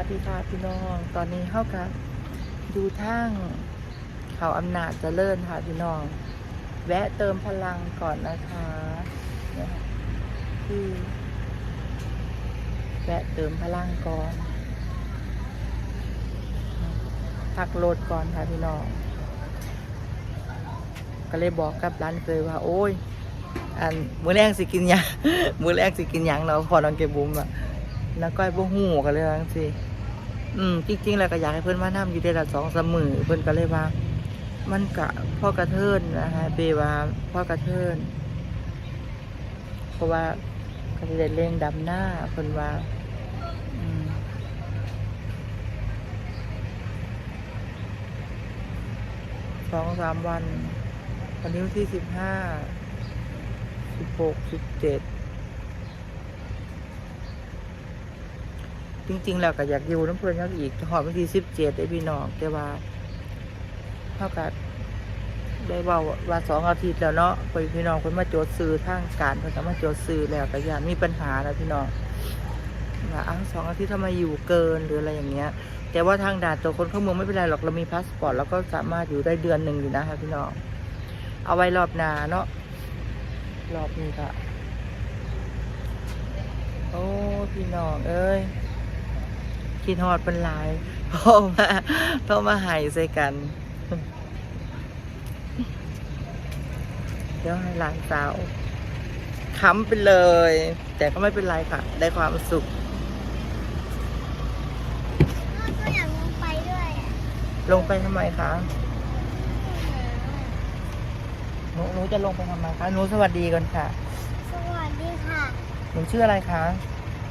วัสดีค่ะพี่น้อง ตอนนี้เข้ากับดูทางเขาอำนาจเจริญค่ะพี่น้อง แวะเติมพลังก่อนนะคะเนี่ยค่ะคือแวะเติมพลังก่อนพักรถก่อนค่ะพี่น้อง ก็เลยบอกกับร้านเคยว่า โอ้ย อันมือแรกสิกินยังมือแรกสิกินยังเนาพอน้องเก็บบุ้มอะ แล้วก้อยบ่ฮู้กันเลยว่าจังซี่อืมจริงๆแล้วก็อยากให้เพิ่อนมานํอยู่ได้ละสองสมือเพิ่อนก็เลยว่า มันกะพ่อกระเทินนะคะเบว่าพ่อกระเทินเพราะว่าก็สิได้เร่งดำหน้าเพิ่อนว่าสองสามวันวันนี้วันที่สิบห้าสิบหกสิบเจ็ด จริงๆ แล้วก็อยากอยู่น้ำเพลินยังอีกหอดวันที่สิบเจ็ดได้พี่น้องแต่ว่าเท่ากับได้เว่าว่าสองอาทิตย์แล้วเนาะไปพี่น้องคนมาโจทย์ซื้อทางการเพิ่นมาโจทย์ซื้อแล้วก็อยากมีปัญหาแล้วพี่น้องว่าอ้าวสองอาทิตย์ทำไมอยู่เกินหรืออะไรอย่างเงี้ย แต่ว่าทางด่านตัวคนเข้าเมืองไม่เป็นไรหรอกเรามีพาสปอร์ตแล้วก็สามารถอยู่ได้เดือนหนึ่งอยู่นะคะพี่น้องเอาไว้รอบนาเนาะรอบนี้ก็โอ้พี่น้องเอ้ย คิดฮอดเป็นหลายโทรมาโทรมาใหายใส่กัน เดี๋ยวให้หลานสาวค้ำไปเลย แต่ก็ไม่เป็นไรค่ะ ได้ความสุข ก็อยากลงไปด้วยอะลงไปทำไมคะหนูหนูจะลงไปทำไมคะหนูสวัสดีก่อนค่ะ สวัสดีค่ะ หนูชื่ออะไรคะ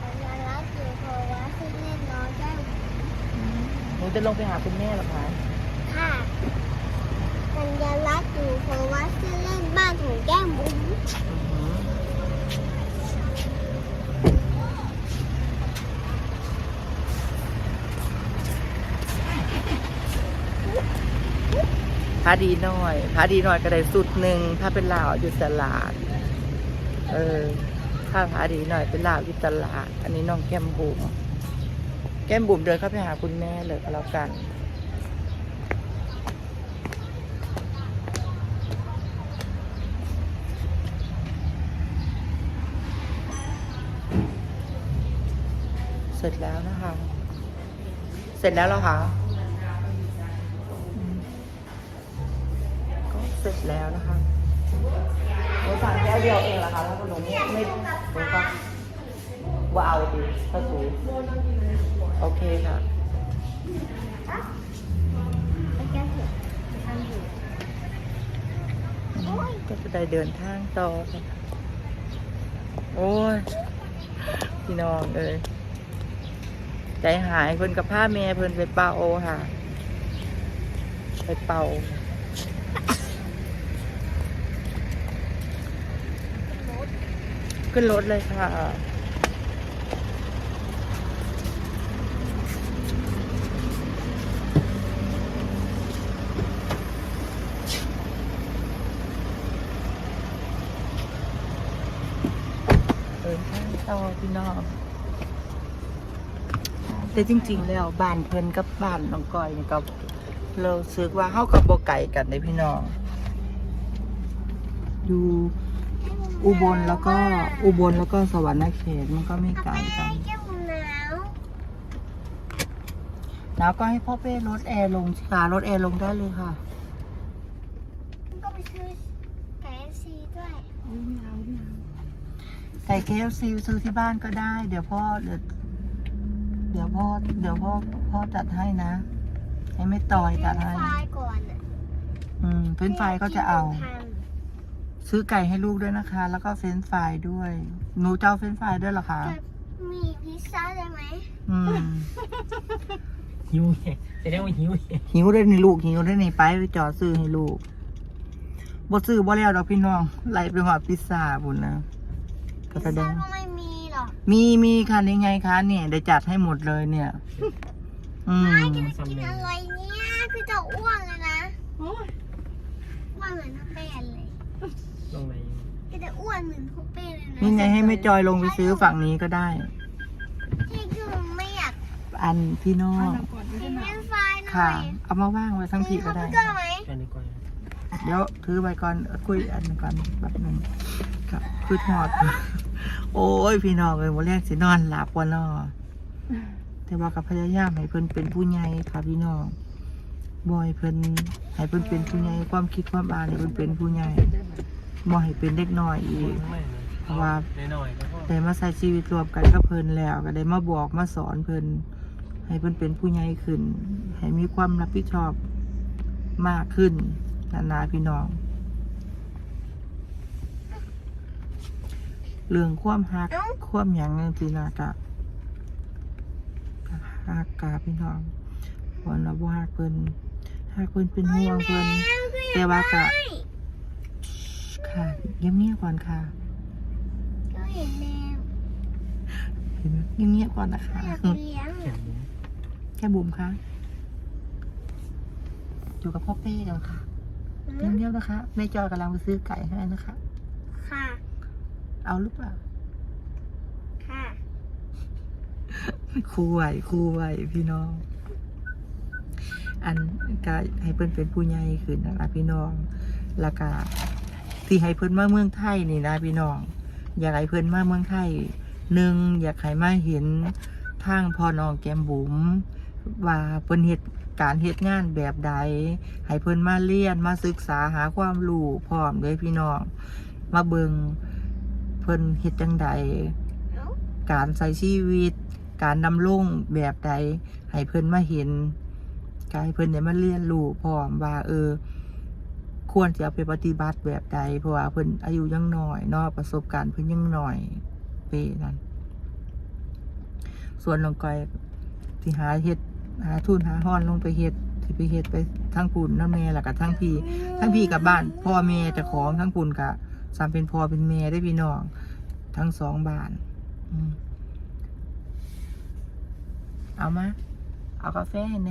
สัญลักษณ์อยู่เพราะว่าที่เล่นน้องได้ ห นูจะลงไปหาคุณแม่หรอคะ ค่ะสัญลักษณ์อยู่เพราะว่าที่เล่นบ้านของแก้มบุ๋มพาดีหน่อยพาดีหน่อยก็ได้สุดหนึ่ง ถ้าเป็นลาวอยู่ตลาด เออ ถ้าพาดีหน่อยเป็นลาวอยู่ตลาด อันนี้น้องแก้มบุ๋ม แก้มบุ๋มเดินเข้าไปหาคุณแม่เลยก็แล้วกัน เสร็จแล้วนะคะ เสร็จแล้วเหรอคะก็เสร็จแล้วนะคะหนูสั่งแค่เดียวเองเหรอคะแล้วคุณหนูไม่ไม่หนูก็ว่าเอาดีถ้าสู โอเคค่ะก็จะได้เดินทางต่อค่ะโอ้ยพี่น้องเอ้ยใจหายเพิ่นกับผ้าแม่เพิ่นไปเป่าค่ะ ไปเป่าขึ้นรถเลยค่ะ เออข้าง ต่อพี่น้องแต่จริง ๆ แล้วบ้านเพิ่นกับบ้านน้องก้อยนี่ก็เราสึกว่าเฮากับบ่ไก่กันในพี่น้องอยู่อุบลแล้วก็อุบลแล้วก็สวรรค์เขตมันก็ไม่ไกลกันแก้มบุ๋มหนาวแล้วก็ให้พ่อเป้ลดแอร์ลงสิคะลดแอร์ลงได้เลยค่ะก็ไปซื้อไก่ซีด้วยไก่เคฟซีซื้อที่บ้านก็ได้ เดี๋ยวพ่อเดี๋ยวเดี๋ยวพ่อเดี๋ยวพ่อพ่อจัดให้นะ ให้ไม่ต่อยจัดให้ไฟก่อนอะอืมเฟรนช์ฟรายก็จะเอาทานซื้อไก่ให้ลูกด้วยนะคะ แล้วก็เฟรนช์ฟรายด้วย หนูจะเอาเฟรนช์ฟรายด้วยเหรอคะ จะมีพิซซ่าได้ไหมอืม หิวไงจะได้ว่าหิวไงหิวด้วยนี่ลูกหิวด้วยนี่ไปไปจอดซื้อให้ลูกบ่ซื้อบ่แล้วดอกพี่น้องไล่ไปหอดพิซซ่าบุญนะ ก็พิซแสดซ่างก็ไม่มีหรอกมีมีค่ะนี่ไงคะเนี่ยได้จัดให้หมดเลยเนี่ย อืมไม่จะกินอะไรเนี่ยคือจะอ้วนเลยนะอ้วนเหมือนพ่อเป้เลยลงไหนก็จะอ้วนเหมือนพ่อเป้เลยนะนี่ไงให้แม่จอยลงไปซื้อฝั่งนี้ก็ได้ ที่คือไม่อยากออันพี่น้องกินเล่นไฟหน่ค่ะ อยเอามาว่างไว้ทั้งพี่ก็ได้มีคอมพิวเตอร์ไหมกันดีกว่า เดี๋ยวถือไว้ก่อนคุยอันก่อนแบบหนึ่งครับคือทอด โอ้ยพี่น้องเลยวันแรกสินอนหลับวันนอแต่ว่ากับพยายามให้เพิ่นเป็นผู้ใหญ่ค่ะพี่น้องบอยเพิ่นให้เพิ่นเป็นผู้ใหญ่ความคิดความอ่านให้เพิ่นเป็นผู้ใหญ่บ่ให้เป็นเด็กน้อยอีกเพราะว่าหน่อยๆก็พอได้มาใช้ชีวิตรวมกันกับเพิ่นแล้ว ก็ได้มาบอกมาสอนเพิ่นให้เพิ่นเป็นผู้ใหญ่ขึ้น ให้มีความรับผิดชอบมากขึ้น นานาพี่น้อง เรื่องความฮักความหยังจังซี่นะกะกะฮักกะพี่น้องวันละบ่ฮักเพิ่นฮักเพิ่นเป็นห่วงเพิ่นแต่ว่ากะค่ะเงียบๆก่อนค่ะก็เห็นแมวเห็นไหมเงียบๆก่อนนะคะอยากเลี้ยงเขียนแค่บุ๋มคะอยู่กับพ่อเป้กันค่ะอื เพียมงเดียวนะคะแม่จอยกำลังไปซื้อไก่ให้นะคะ ค่ะ เอาหรือเปล่าค่ะครูไหวครูไหวพี่น้อง อันก็ให้เพิ่นเป็นผู้ใหญ่ขึ้นนะคะพี่น้องแล้วก็ที่ให้เพิ่นมาเมืองไทยนี่นะพี่น้อง อยากให้เพิ่นมาเมืองไทยหนึ่งอยากให้มาเห็นทางพ่อน้องแก้มบุ๋มว่าเพิ่นเฮ็ด การเฮ็ดงานแบบใด ให้เพิ่นมาเรียนมาศึกษาหาความรู้พร้อมเลยพี่น้อง มาเบิงเพิ่นเฮ็ดจังใด การใช้ชีวิต การดำรงแบบใด ให้เพิ่นมาเห็นกายเพิ่นได้มาเรียนรู้พร้อมว่าเออ ควรจะเอาไปปฏิบัติแบบใด เพราะว่าเพิ่นอายุยังน้อยเนาะประสบการณ์เพิ่นยังน้อยเปนั่นส่วนน้องก้อยที่หาเฮ็ด หาทุนหาห้อนลงไปเฮ็ดที่ไปเฮ็ดไปทั้งปุ่นน้ำแม่แล้วก็ทั้งพี่ทั้งพี่กับบ้าน พ่อแม่เจะของทั้งปุ่นกะสามเป็นพ่อเป็นแม่ได้พี่น้อง ทั้งสองบ้านอืมเอามาเอากาแฟให้แ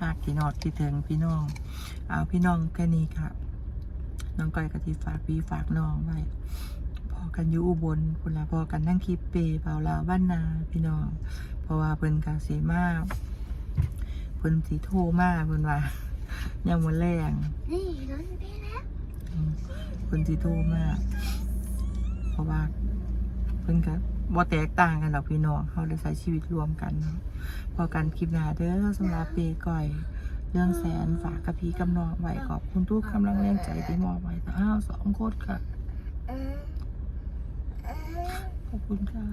หากพี่นอดพี่ถึงพี่น้อง เอาพี่น้องแค่นี้ค่ะ น้องก้อยกะทิฝากพี่ฝากน้องไว้พอกันอยู่อุบลพุ่นละพอกันนั่งคลิปเปเบาลาวบ้านนาพี่น้อง เพราะว่าเพิ่นกาเสียมากเพิ่นสีโทรมากเพิ่นว่ายังวันแรงนี่รถไปแล้วอืมเพิ่นสีโทรมาก เพราะว่าเพิ่นก็บ่แตกต่างกันดอกพี่น้องเขาได้ใช้ชีวิตรวมกันเนาะ พอกันคลิปหน้าเด้อสำหรับเปก่อย เรื่องแสนฝากกับพี่กำนองไว้ขอบคุณทุกกำลังแรงใจที่มอบไว้อ้าวสองโคตรค่ะเออเออขอบคุณค่ะ